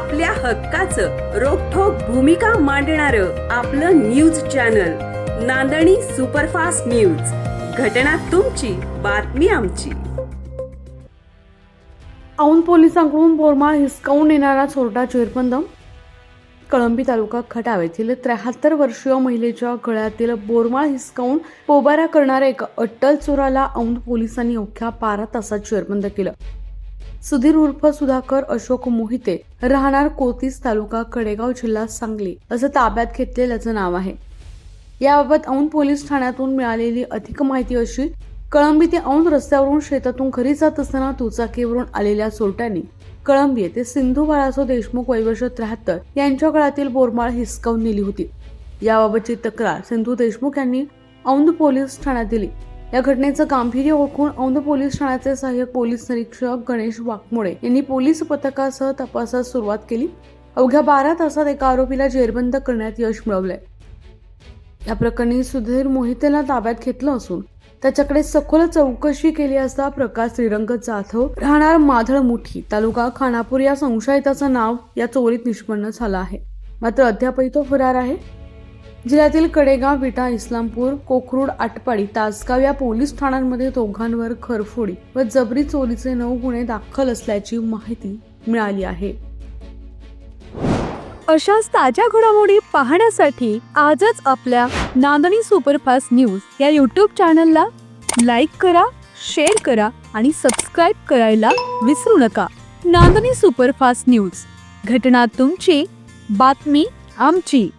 आपल्या हक्काचं रोखोक भूमिका मांडणार आपलं news channel Nandani superfast news. घटना तुमची बातमी आमची. औंध पोलिसांकडून बोरमाळ हिसकावून येणारा चोरटा चेरबंद कळंबी तालुका खटाव येथील त्र्याहत्तर वर्षीय महिलेच्या गळ्यातील बोरमाळ हिसकावून पोबारा करणाऱ्या एका अट्टल चोराला औंध पोलिसांनी अवघ्या बारा तासात चेरबंद केलं. सुधीर उर्फ सुधाकर अशोक मोहिते राहणार कोतीस तालुका कडेगाव जिल्हा सांगली असं ताब्यात घेतलेल्याचं नाव आहे. याबाबत औंध पोलीस ठाण्यातून मिळालेली अधिक माहिती अशी कळंबी ते औंध रस्त्यावरून शेतातून घरी जात असताना दुचाकीवरून आलेल्या चोरट्यांनी कळंबी येथे सिंधू बाळासो देशमुख वैवर्ष त्र्याहत्तर यांच्या गळातील बोरमाळ हिसकावून नेली होती. याबाबतची तक्रार सिंधू देशमुख यांनी औंध पोलीस ठाण्यात दिली. या घटनेचं गांभीर्य ओळखून औंध पोलीस ठाण्याचे सहाय्यक पोलीस निरीक्षक गणेश वाघमोडे यांनी पोलीस पथकासह तपासास सुरुवात केली. अवघ्या बारा तासात एका आरोपीला जेरबंद करण्यात यश मिळवलंय. या प्रकरणी सुधीर मोहितेला ताब्यात घेतलं असून त्याच्याकडे सखोल चौकशी केली असता प्रकाश श्रीरंग जाधव राहणार माधळ मुठी तालुका खानापूर या संशयिताचं नाव या चोरीत निष्पन्न झालं आहे. मात्र अद्यापही तो फरार आहे. जिल्ह्यातील कडेगाव विटा इस्लामपूर कोखरूड आटपाडी तासगाव या पोलीस ठाण्यांमध्ये दोघांवर खरफोडी व जबरी चोरीचे नऊ गुन्हे दाखल असल्याची माहिती मिळाली आहे. अशाच ताज्या घडामोडी पाहण्यासाठी आजच आपल्या नांदणी सुपरफास्ट न्यूज या यूट्यूब चॅनलला लाईक करा शेअर करा आणि सबस्क्राईब करायला विसरू नका. Nandani superfast news. घटना तुमची बातमी आमची.